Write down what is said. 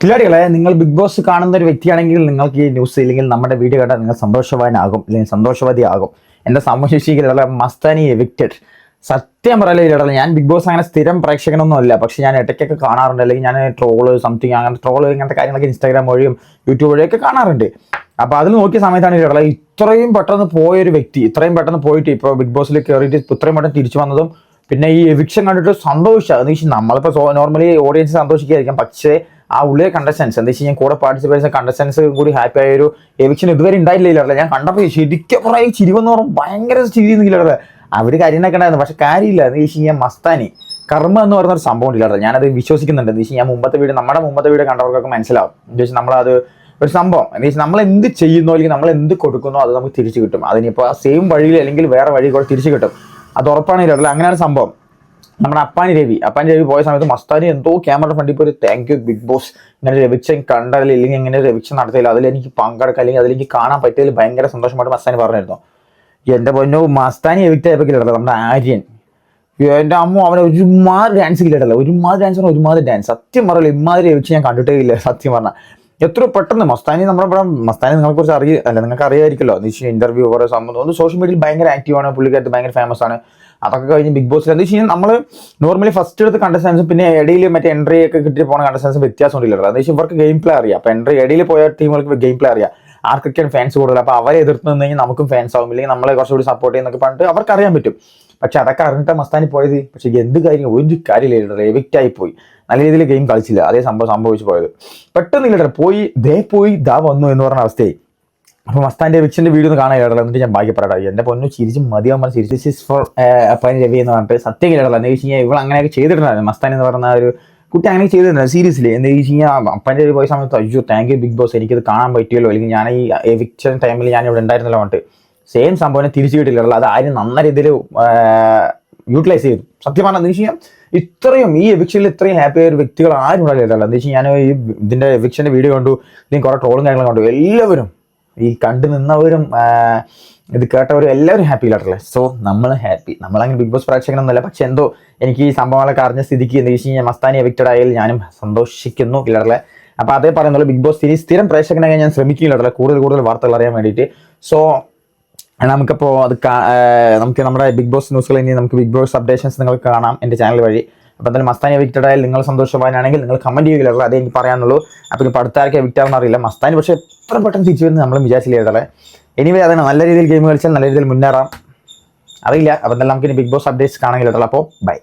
കില്ലാടികളെ നിങ്ങൾ big boss കാണുന്ന ഒരു വ്യക്തിയാണെങ്കിൽ നിങ്ങൾക്ക് ഈ ന്യൂസ് ഇല്ലെങ്കിൽ നമ്മുടെ വീഡിയോ കണ്ടാൽ നിങ്ങൾ സന്തോഷവാനാകും അല്ലെങ്കിൽ സന്തോഷവതിയാകും. എന്റെ സമൂഹശിക്ഷികളുടെ മസ്താനി എവിക്റ്റഡ് സത്യം പറയലില്ല ഞാൻ ബിഗ് ബോസ് അങ്ങനെ സ്ഥിരം പ്രേക്ഷകനൊന്നും അല്ല. പക്ഷെ ഞാൻ ഇടയ്ക്കൊക്കെ കാണാറുണ്ട്. അല്ലെങ്കിൽ ഞാൻ ട്രോൾ സംതിങ് അങ്ങനെ ട്രോൾ ഇങ്ങനത്തെ കാര്യങ്ങളൊക്കെ ഇൻസ്റ്റാഗ്രാം വഴിയും യൂട്യൂബ് വഴിയൊക്കെ കാണാറുണ്ട്. അപ്പോൾ അതിൽ നോക്കിയ സമയത്താണ് ഇടല ഇത്രയും പെട്ടെന്ന് പോയൊരു വ്യക്തി ഇത്രയും പെട്ടെന്ന് പോയിട്ട് ഇപ്പോൾ ബിഗ് ബോസിൽ കയറിയിട്ട് ഇത്രയും പെട്ടെന്ന് തിരിച്ചു വന്നതും പിന്നെ ഈ എവിക്ഷൻ കണ്ടിട്ട് സന്തോഷിച്ച. എന്ന് വെച്ചാൽ നമ്മളിപ്പോൾ നോർമലി ഓഡിയൻസ് സന്തോഷിക്കായിരിക്കും. പക്ഷേ ആ ഉള്ളിലെ കണ്ടസ്റ്റൻസ് എന്താ വെച്ചാൽ ഞാൻ കൂടെ പാർട്ടിസിപ്പേറ്റ്സ് കണ്ടസ്റ്റൻസ് കൂടി ഹാപ്പി ആയ ഒരു എവിക്ഷൻ ഇതുവരെ ഉണ്ടായില്ല ഞാൻ കണ്ടപ്പോൾ ശരിക്കും കുറേ ചിരിവെന്ന് പറഞ്ഞു ഭയങ്കര ചിരി അവർ അവർ കാര്യങ്ങളൊക്കെ ഉണ്ടായിരുന്നു പക്ഷെ കാര്യമില്ല. എന്ന് വെച്ച് കഴിഞ്ഞാൽ മസ്താനി കർമ്മ എന്ന് പറയുന്ന ഒരു സംഭവം ഇല്ല ഞാനത് വിശ്വസിക്കുന്നുണ്ട്. എന്ന് വെച്ച് ഞാൻ മുമ്പത്തെ വീട് നമ്മുടെ മുമ്പത്തെ വീട് കണ്ടവർക്കൊക്കെ മനസ്സിലാവും. എന്ന് വെച്ചാൽ നമ്മളത് ഒരു സംഭവം. എന്ന് വെച്ചാൽ നമ്മൾ എന്ത് ചെയ്യുന്നോ അല്ലെങ്കിൽ നമ്മൾ എന്ത് കൊടുക്കുന്നോ അത് നമുക്ക് തിരിച്ചു കിട്ടും. അതിനിപ്പോൾ സെയിം വഴിയിൽ അല്ലെങ്കിൽ വേറെ വഴി കൂടെ തിരിച്ചു കിട്ടും. അത് ഉറപ്പാണ് ഇല്ല അങ്ങനെയാണ് സംഭവം. നമ്മുടെ അപ്പാനി രവി. അപ്പാനി രവി പോയ സമയത്ത് മസ്താനി എന്തോ ക്യാമറ ഫ്രണ്ടിൽ പോയി താങ്ക് യു ബിഗ് ബോസ് ഇങ്ങനെ രവിക്ഷൻ കണ്ടതിൽ ഇല്ലെങ്കിൽ ഇങ്ങനെ രവിക്ഷൻ നടത്തിയില്ല അതിൽ എനിക്ക് പങ്കെടുക്കാം അല്ലെങ്കിൽ അതിലേക്ക് കാണാൻ പറ്റിയതിൽ ഭയങ്കര സന്തോഷമായിട്ട് മസ്താനി പറഞ്ഞിരുന്നു. എന്റെ പൊന്നു മസ്താനി എവിക്റ്റ് ആയപ്പോൾ നമ്മുടെ ആര്യൻ. എന്റെ അമ്മ അവനെ ഒരുമാതിരി ഡാൻസ് കിട്ടില്ല ഒരുമാതിരി ഡാൻസ് ഒരുമാതിരി ഡാൻസ് സത്യം പറയില്ല ഇമാതിരി എവിക്റ്റ് ഞാൻ കണ്ടിട്ടേ ഇല്ല സത്യം പറഞ്ഞാൽ. എത്ര പെട്ടെന്ന് മസ്താനി നമ്മുടെ ഇവിടെ മസ്താനി നിങ്ങളെ കുറിച്ച് അറിയ അല്ല നിങ്ങൾക്ക് അറിയായിരിക്കല്ലോ നിശ്ചയ ഇന്റർവ്യൂ കുറെ സംബന്ധം ഒന്ന് സോഷ്യൽ മീഡിയയിൽ ഭയങ്കര ആക്റ്റീവ് ആണ്. പുള്ളിക്കാരത്ത് ഭയങ്കര ഫേമസ് ആണ്. അതൊക്കെ കഴിഞ്ഞ് ബിഗ് ബോസ് എന്താ വെച്ച് കഴിഞ്ഞാൽ നമ്മൾ നോർമലി ഫസ്റ്റ് എടുത്ത് കണ്ടസ്റ്റൻസും പിന്നെ ഇടയിൽ മറ്റേ എൻട്രി ഒക്കെ കിട്ടി പോകുന്ന കണ്ടസ്റ്റൻസും വ്യത്യാസം ഉണ്ടല്ലോ. എന്താ വെച്ചാൽ ഇവർക്ക് ഗെയിം പ്ലേ അറിയാം. അപ്പോൾ എൻട്രി ഇടയിൽ പോയ ടീമുകൾക്ക് ഗെയിം പ്ലേ അറിയാം. ആർക്കൊക്കെയാണ് ഫാൻസ് കൂടുതൽ? അപ്പോൾ അവരെ എതിർത്ത് നിന്ന് കഴിഞ്ഞാൽ നമുക്കും ഫാൻസ് ആവും. ഇല്ലെങ്കിൽ നമ്മളെ കുറച്ചുകൂടി സപ്പോർട്ട് ചെയ്യുന്നൊക്കെ പറഞ്ഞിട്ട് അവർക്ക് അറിയാൻ പറ്റും. പക്ഷെ അതൊക്കെ അറിഞ്ഞിട്ട് മസ്താനി പോയത്. പക്ഷെ എന്ത് കാര്യം ഒരു കാര്യമില്ല എവിക്റ്റ് ആയി പോയി. നല്ല രീതിയിൽ ഗെയിം കളിച്ചില്ല. അതേ സംഭവം സംഭവിച്ചു പോയത്. പെട്ടെന്ന് പെട്ടെന്നില്ല പോയി ദേ പോയി ദാ വന്നു എന്ന് പറഞ്ഞ അവസ്ഥയായി. അപ്പോൾ മസ്താന്റെ വിച്ചിന്റെ വീഡിയോ ഒന്ന് കാണാൻ ഇടല എന്നിട്ട് ഞാൻ ബാക്കി പറയട്ടെ എന്റെ പൊന്നു ചിരിച്ച് മതിയാൻ ചിരിച്ചു ചിരിച്ച് ദിസ് ഫോർ പൈൻ രവി എന്ന് പറഞ്ഞിട്ട് സത്യം ഇടല എന്ന് വെച്ച് കഴിഞ്ഞാൽ ഇവൾ അങ്ങനെയൊക്കെ ചെയ്തിട്ടുണ്ടായിരുന്നു. മസ്താൻ എന്ന് പറഞ്ഞ ഒരു കുട്ടി അങ്ങനെ ചെയ്തിട്ടുണ്ട് സീരിയസ്ലി എന്ന് വെച്ച് കഴിഞ്ഞാൽ അപ്പന്റെ പോയ സമയത്ത് അയ്യോ താങ്ക് യു ബിഗ് ബോസ് എനിക്കത് കാണാൻ പറ്റിയല്ലോ. അല്ലെങ്കിൽ ഞാൻ ഈ എവിക്ഷൻ ടൈമിൽ ഞാൻ ഇവിടെ ഉണ്ടായിരുന്നല്ലോ പറഞ്ഞിട്ട്. സെയിം സംഭവം തിരിച്ചു കിട്ടില്ലല്ലോ അത് ആരും നല്ല രീതിയിൽ യൂട്ടിലൈസ് ചെയ്തു. സത്യം പറഞ്ഞാൽ എന്ന് വെച്ച് ഇത്രയും ഈ എവിക്ഷനിൽ ഇത്രയും ഹാപ്പി ആയ ഒരു വ്യക്തികൾ ആരും ഉണ്ടായില്ലല്ലോ എന്താ വെച്ചാൽ ഞാൻ ഈ ഇതിന്റെ എവിക്ഷന്റെ വീഡിയോ കണ്ടു ഇതിന് കുറെ ട്രോളും കാര്യങ്ങളും കണ്ടു. എല്ലാവരും ഈ കണ്ടു നിന്നവരും ഇത് കേട്ടവരും എല്ലാവരും ഹാപ്പി ഇല്ലാട്ടല്ലേ സോ നമ്മൾ ഹാപ്പി നമ്മളങ്ങനെ ബിഗ് ബോസ് പ്രേക്ഷകനൊന്നുമല്ല പക്ഷെ എന്തോ എനിക്ക് ഈ സംഭവങ്ങളൊക്കെ അറിഞ്ഞ സ്ഥിതിക്ക് എന്താ വെച്ച് കഴിഞ്ഞാൽ മസ്താനി എവിക്റ്റഡ് ആയാലും ഞാനും സന്തോഷിക്കുന്നു ഇല്ലാട്ടല്ലേ അപ്പോൾ അതേ പറയുന്നുള്ളൂ ബിഗ് ബോസ് ഇനി സ്ഥിരം പ്രേക്ഷകനായി ഞാൻ ശ്രമിക്കുകയില്ലാട്ടല്ലേ കൂടുതൽ കൂടുതൽ വാർത്തകൾ അറിയാൻ വേണ്ടിയിട്ട്. സോ നമുക്കപ്പോൾ അത് നമുക്ക് നമ്മുടെ ബിഗ് ബോസ് ന്യൂസുകൾ ഇനി നമുക്ക് ബിഗ് ബോസ് അപ്ഡേഷൻസ് നിങ്ങൾക്ക് കാണാം എന്റെ ചാനൽ വഴി. അപ്പോൾ എന്തായാലും മസ്താനി എവിക്റ്റഡ് ആയാലും നിങ്ങൾ സന്തോഷവാനാണെങ്കിൽ നിങ്ങൾ കമന്റ് ചെയ്യുകയുള്ളൂ അതേ എനിക്ക് പറയാനുള്ളൂ. അപ്പോൾ ഇപ്പോൾ അടുത്ത ആർക്ക് എവിക്റ്റ് ആവുന്ന അറിയില്ല. മസ്താനി പക്ഷേ എത്ര പെട്ടെന്ന് തിരിച്ചു വരുന്നത് നമ്മൾ വിചാരിച്ചില്ലേ എനിവേ അതാണ് നല്ല രീതിയിൽ ഗെയിം കളിച്ചാൽ നല്ല രീതിയിൽ മുന്നേറാം. അറിയില്ല. അപ്പോൾ എന്തായാലും നമുക്ക് ഇനി ബിഗ് ബോസ് അപ്ഡേറ്റ്സ് കാണാൻ അപ്പോൾ ബൈ